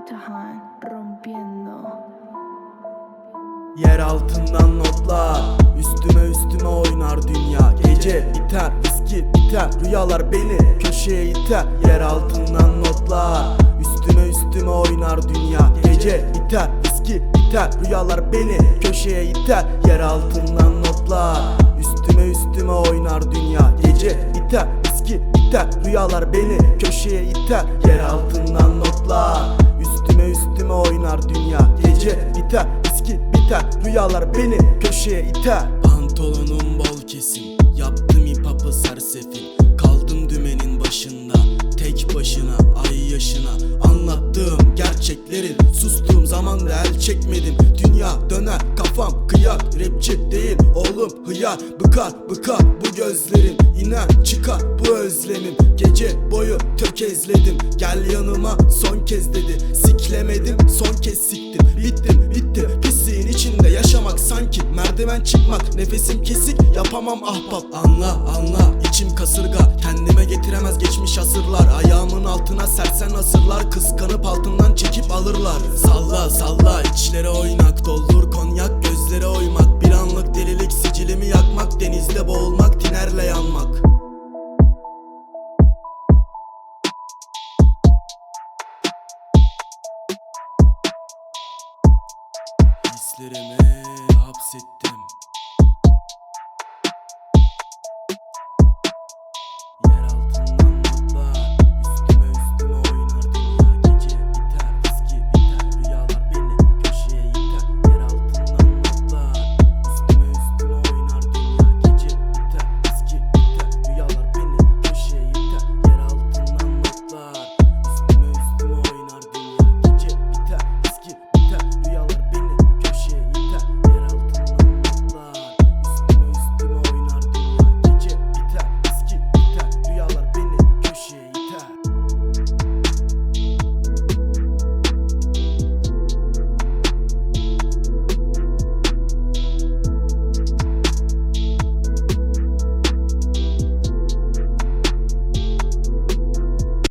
Rompiendo. Yer altından notlar Üstüme üstüme oynar dünya. Gece biter viski biter Rüyalar beni köşeye iter. Yer altından notlar Üstüme üstüme oynar dünya. Gece biter viski biter Rüyalar beni köşeye iter. Yer altından notlar Üstüme üstüme oynar dünya. Gece biter viski biter Rüyalar beni köşeye iter. Yer altından notlar Üstüme üstüme oynar dünya. Gece biter viski biter. Rüyalar beni köşeye iter. Pantolonum bol kesim Yaptım hip hop'ı sersefil. Kaldım dümenin başında Tek başına ay yaşına. Anlattığım gerçeklerin Sustuğum zaman da el çekmedim. Dünya döner kafam kıyak Rapçi değil oğlum hıyar. Bıkar bıkar bu gözlerim. İner çıkar bu özlemim. Gece boyu tökezledim Gel yanıma son kez dedi. Siklemedim son kez siktim. Bittim bittim. Pisliğin içinde yaşamak sanki Merdiven çıkmak. Nefesim kesik yapamam ahbap. Anla anla. İçim kasırga Kendime getiremez geçmiş asırlar. Ayağımın altına tinerle yanmak. Hislerimi hapsettim